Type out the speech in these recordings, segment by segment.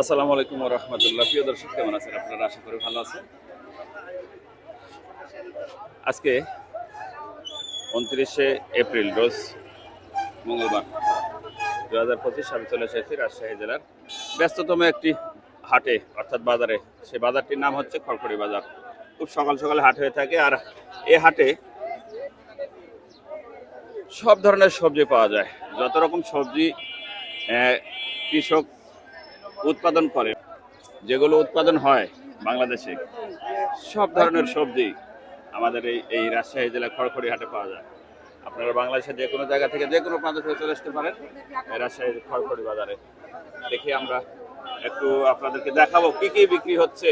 আসসালামু আলাইকুম রহমতুল্লাহ। প্রিয় দর্শক, কেমন আছেন? আপনারা আশা করি ভালো আছেন। আজকে উনত্রিশে এপ্রিল, রোজ মঙ্গলবার দু হাজার পঁচিশ আমি চলে এসেছি রাজশাহী জেলার ব্যস্ততম একটি হাটে, অর্থাৎ বাজারে। সেই বাজারটির নাম হচ্ছে খড়খড়ি বাজার। খুব সকাল সকাল হাট হয়ে থাকে আর এই হাটে সব ধরনের সবজি পাওয়া যায়। যত রকম সবজি কৃষক উৎপাদন করে। যেগুলো উৎপাদন হয় বাংলাদেশে, সব ধরনের সবজি আমাদের এই এই রাজশাহী জেলা খড়খড়ি হাটে পাওয়া যায়। আপনারা বাংলাদেশের যে কোনো জায়গা থেকে যে কোনো প্রান্ত থেকে চলে আসতে পারেন এই রাজশাহী খড়খড়ি বাজারে। দেখি আমরা একটু আপনাদেরকে দেখাবো কি কি বিক্রি হচ্ছে।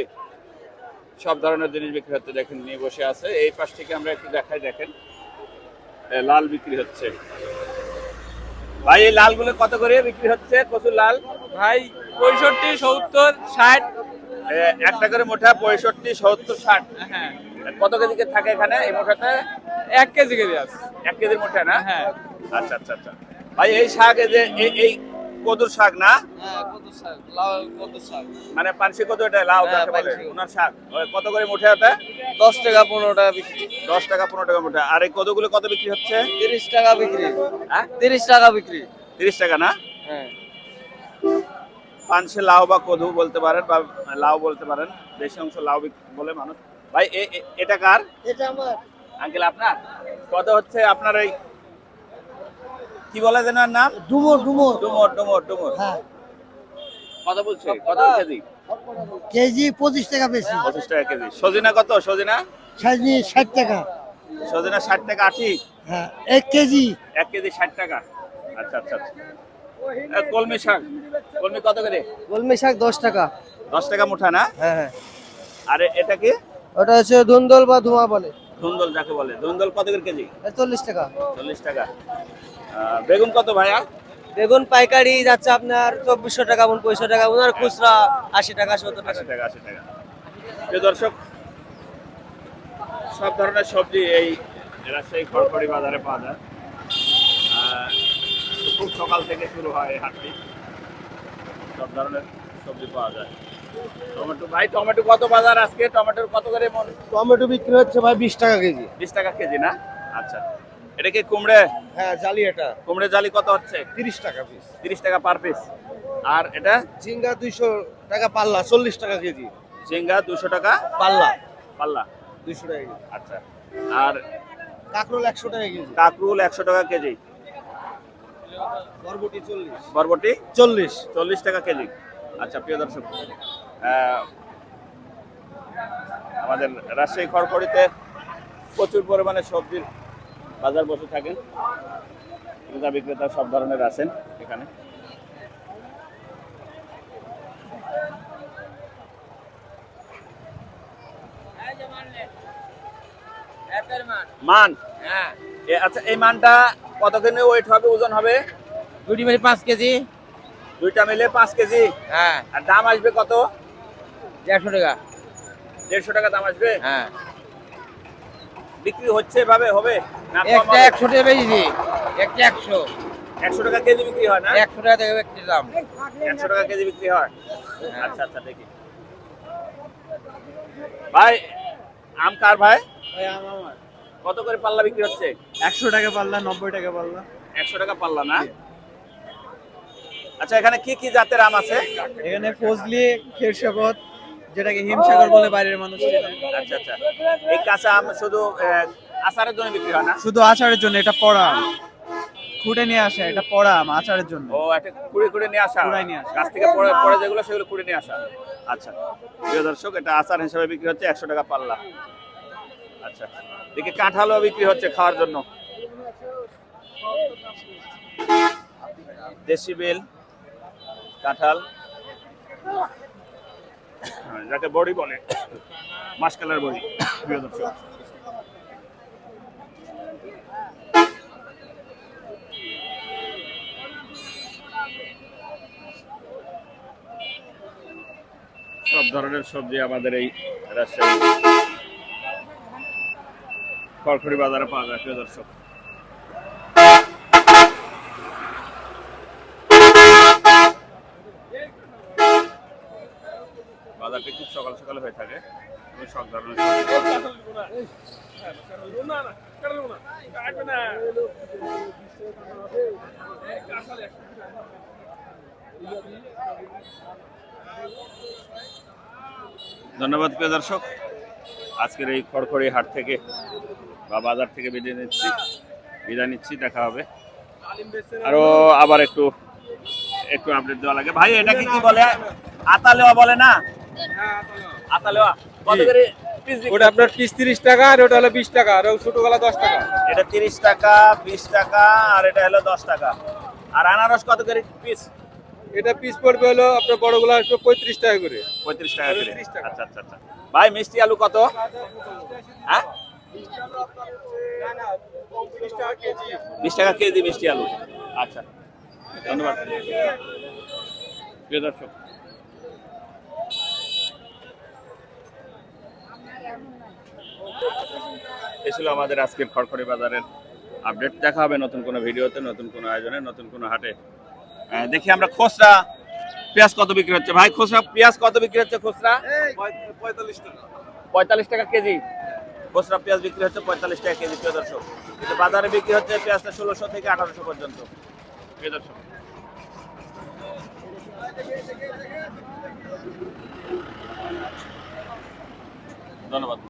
সব ধরনের জিনিস বিক্রি হচ্ছে, দেখেন নিয়ে বসে আছে। এই পাশ থেকে আমরা একটু দেখাই, দেখেন। লাল বিক্রি হচ্ছে। ভাই এই লালগুলো কত করে বিক্রি হচ্ছে? কচুর লাল? ভাই পঁয়ষট্টি সত্তর ষাট। একটা করে মোটা পঁয়ষট্টি সত্তর ষাট। হ্যাঁ। কত কেজি থাকে এখানে এই মোটাতে এক কেজি কেজি আছে। এক কেজির মোটা না? হ্যাঁ। আচ্ছা আচ্ছা আচ্ছা। ভাই এই শাক এই যে এই এই কদুর শাক না? হ্যাঁ কত শাক লাউ মানে পানসি কত এটা লাউ হ্যাঁ, কাকে বলে ওনার শাক। কত করে মুঠে ওটা দশ টাকা পনেরো টাকা বিক্রি। দশ টাকা পনেরো টাকা মুঠে আর এই কদগুলো কত বিক্রি হচ্ছে? তিরিশ টাকা বিক্রি। হ্যাঁ? তিরিশ টাকা বিক্রি। তিরিশ টাকা না? হ্যাঁ। পানসে লাউ বা কদু বলতে পারেন বা লাউ বলতে পারেন বেশি অংশ লাউ বলে মানুষ। ভাই এটা কার? এটা আমার। আঙ্কেল আপনার? কত হচ্ছে আপনার এই কি বলে যেন নাম? ডুমো ডুমো ডুমর ডুমর ডুমর। হ্যাঁ। কত বলছে কত কেজি কেজি পঁচিশ টাকা বেশি। পঁচিশ টাকা কেজি। সজিনা কত? সজিনা? সাইজি ষাট টাকা। সজিনা ষাট টাকা আশি? হ্যাঁ এক কেজি। এক কেজি ষাট টাকা। আচ্ছা আচ্ছা আচ্ছা। কলমি শাক। কলমি কত করে? কলমি শাক দশ টাকা। দশ টাকা মুঠা না? হ্যাঁ হ্যাঁ। আর এটা কি? ওটা হচ্ছে ধুন্দল বা ধোঁয়া বলে। ধুন্দল যাকে বলে। ধুন্দল কত করে কেজি? চল্লিশ টাকা। চল্লিশ টাকা। বেগুন কত ভাইয়া? বেগুন পাইকারি যাচ্ছে আপনার চব্বিশশো টাকা মন পঁয়ষট্টি টাকা মন আর খুচরা আশি টাকা সত্তর আশি টাকা আশি টাকা। দর্শক সব ধরনের সবজি এই রাজশাহী খড়খড়ি বাজারে পাওয়া যায়। খুব সকাল থেকে শুরু হয় এই হাটটি। সব ধরনের সবজি পাওয়া যায়। টমেটো ভাই টমেটো কত বাজার আজকে? টমেটোর কত করে মন? টমেটো বিক্রি হচ্ছে ভাই বিশ টাকা কেজি। বিশ টাকা কেজি না? আচ্ছা। এটা কি কুমড়ে? হ্যাঁ জালি এটা। কুমড়ে জালি কত হচ্ছে? তিরিশ টাকা পিস তিরিশ টাকা পার পিস আর এটা? ঝিঙ্গা দুইশো টাকা পাল্লা চল্লিশ টাকা কেজি। ঝিঙ্গা দুশো টাকা পাল্লা। পাল্লা। দুইশো টাকা কেজি। আচ্ছা। আর কাঁকরোল একশো টাকা কেজি। কাকরুল একশো টাকা কেজি। বরবটি চল্লিশ। বরবটি? চল্লিশ। চল্লিশ টাকা কেজি। আচ্ছা প্রিয় দর্শক আমাদের রাজশাহী খড়খড়িতে প্রচুর পরিমাণে সবজির বাজার বসে থাকেন। ক্রেতা বিক্রেতা সব ধরনের আছেন এখানে। মান? হ্যাঁ আচ্ছা এই মানটা কত কেজি ওয়েট হবে ওজন হবে? দুটি মিলে পাঁচ কেজি। দুইটা মিলে পাঁচ কেজি। হ্যাঁ। আর দাম আসবে কত? দেড়শো টাকা। দেড়শো টাকা দাম আসবে? হ্যাঁ। বিক্রি হচ্ছে এভাবে হবে না একটা একশো টাকা বেশি একটা একশো। একশো টাকা কেজি বিক্রি হয় না? একশো টাকা থেকে একটি দাম। একশো টাকা কেজি বিক্রি হয়? আচ্ছা আচ্ছা দেখি। ভাই আম কার ভাই? কত করে পাল্লা বিক্রি হচ্ছে? একশো টাকা পাল্লা নব্বই টাকা পাল্লা। একশো টাকা পাল্লা না? আচ্ছা এখানে কি কি জাতের আম আছে? এখানে ফজলি খেরসাগত যেটাকে হিমসাগর বলে বাইরের মানুষ আচ্ছা আচ্ছা। এই কাঁচা আম শুধু আচারের জন্য বিক্রি হয় না? শুধু আচারের জন্য এটা পড়া। খুঁটে নিয়ে আসা এটা পড়া আম আচারের জন্য। ও এটা কুড়ে কুড়ে নিয়ে আসা। কুড়ায় নিয়ে আসা। গাছ থেকে পড়ে পড়ে যেগুলো সেগুলো কুড়ে নিয়ে আসা। আচ্ছা প্রিয় দর্শক এটা আচার হিসেবে বিক্রি হচ্ছে একশো টাকা পাল্লা। আচ্ছা দেখি কাঁঠালও বিক্রি হচ্ছে খাওয়ার জন্য। দেশি বেল কাঁঠাল। যাকে বড়ি বলে, মাসকালার বড়ি, প্রিয় দর্শক। সব ধরনের সবজি আমাদের এই রাজশাহী। খড়খড়ি বাজারে পাওয়া যায়, প্রিয় দর্শক। বাজারটি খুব সকাল সকাল হয়ে থাকে। ধন্যবাদ প্রিয় দর্শক। আজকের এই খড়খড়ি হাট থেকে বা বাজার থেকে বিদায় নিচ্ছি। বিদায় নিচ্ছি, দেখা হবে। আরও আবার একটু একটু আপডেট দেওয়া লাগে। ভাই এটাকে কি বলে? আতালেওয়া বলে না? আতালেওয়া। কত করে ওটা আপনার পিস তিরিশ টাকা আর ওটা হলো বিশ টাকা আর ছোট গলা দশ টাকা। এটা তিরিশ টাকা বিশ টাকা আর এটা হলো দশ টাকা। আর আনারস কত করে পিস এটা পিস পড়বে হলো আপনার বড়গুলা আসবে পঁয়ত্রিশ টাকা করে। পঁয়ত্রিশ টাকা করে। 35 টাকা। আচ্ছা আচ্ছা আচ্ছা। ভাই মিষ্টি আলু কত? হ্যাঁ? বিশ টাকা কেজি মিষ্টি আলু। আচ্ছা ধন্যবাদ। প্রিয় দর্শক এই ছিল আমাদের আজকের খড়খড়ি বাজারের আপডেট। দেখা হবে নতুন কোনো ভিডিওতে নতুন কোনো আয়োজনে নতুন কোনো হাটে। দেখি আমরা খোসরা পেঁয়াজ কত বিক্রি হচ্ছে? ভাই খোসরা পেঁয়াজ কত বিক্রি হচ্ছে খোসরা? পঁয়তাল্লিশ টাকা। পঁয়তাল্লিশ টাকা কেজি। খুচরা পেঁয়াজ বিক্রি হচ্ছে পঁয়তাল্লিশ টাকা কেজি প্রিয় দর্শক। কিন্তু বাজারে বিক্রি হচ্ছে পেঁয়াজটা ষোলোশো থেকে আঠারোশো পর্যন্ত। প্রিয় দর্শক। ধন্যবাদ।